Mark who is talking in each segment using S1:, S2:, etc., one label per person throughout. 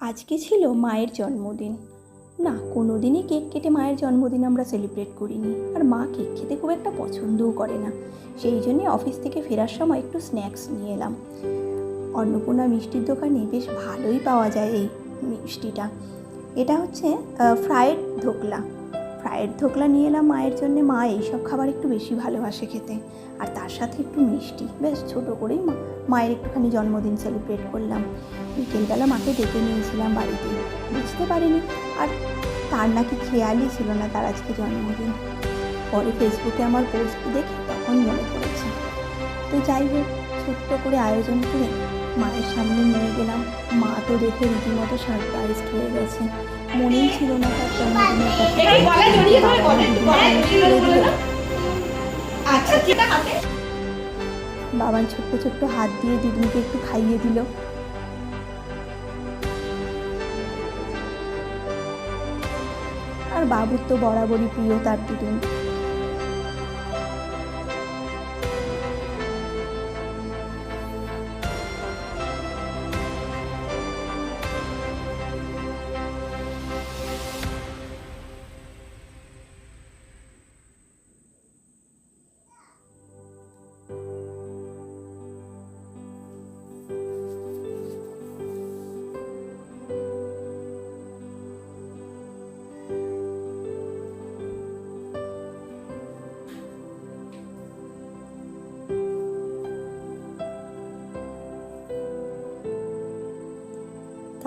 S1: আজকে ছিল মায়ের জন্মদিন। না কোনো দিনই কেক কেটে মায়ের জন্মদিন আমরা সেলিব্রেট করিনি। আর মা কেক খেতে খুব একটা পছন্দও করে না। সেই জন্যে অফিস থেকে ফেরার সময় একটু স্ন্যাক্স নিয়ে এলাম। অন্নপূর্ণা মিষ্টির দোকানে বেশ ভালোই পাওয়া যায় এই মিষ্টিটা। এটা হচ্ছে ফ্রায়েড ধোকলা। ফ্রায়েড ধোকলা নিয়ে এলাম মায়ের জন্য। মা এইসব খাবার একটু বেশি ভালোবাসে খেতে। আর তার সাথে একটু মিষ্টি। বেশ ছোটো করেই মায়ের একটুখানি জন্মদিন সেলিব্রেট করলাম। বিকেলবেলা মাকে ডেকে নিয়েছিলাম বাড়িতে। বুঝতে পারিনি, আর তার নাকি খেয়ালই ছিল না তার আজকে জন্মদিন। পরে ফেসবুকে আমার পোস্ট দেখে তখন মনে পড়েছে। তো যাই হোক, ছোট্ট করে আয়োজন করে মায়ের সামনে নিয়ে গেলাম। মা তো দেখে রীতিমতো সারপ্রাইজড হয়ে গেছে। মনেই ছিল না তার জন্মদিনের কথা।
S2: একটু গলায় জড়িয়ে ধরে
S1: বাবা
S2: বলো, একটু গলায় জড়িয়ে ধরে বলো না। আচ্ছা ঠিক আছে
S1: বাবা ছোট্ট ছোট্ট হাত দিয়ে দিদুনকে একটু খাইয়ে দিল আর বাবুর তো বরাবরই প্রিয় তার দিদুন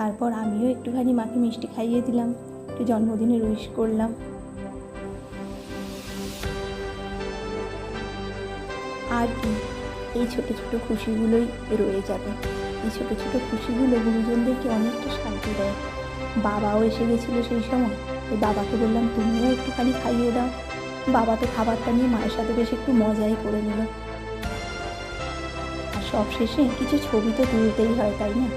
S1: তারপর আমিও একটুখানি মাকে মিষ্টি খাইয়ে দিলাম, একটু জন্মদিনে উইশ করলাম। আর কি, এই ছোট ছোট খুশিগুলোই রয়ে যাবে। এই ছোট ছোট খুশিগুলো গুরুজনদেরকে অনেকটা শান্তি দেয়। বাবাও এসে গেছিল সেই সময় এই বাবাকে বললাম, তুমিও একটুখানি খাইয়ে দাও। বাবা তো খাবারটা নিয়ে মায়ের সাথে বেশ একটু মজাই করে নিল। আর সব শেষে কিছু ছবি তো তুলতেই হয়, তাই না?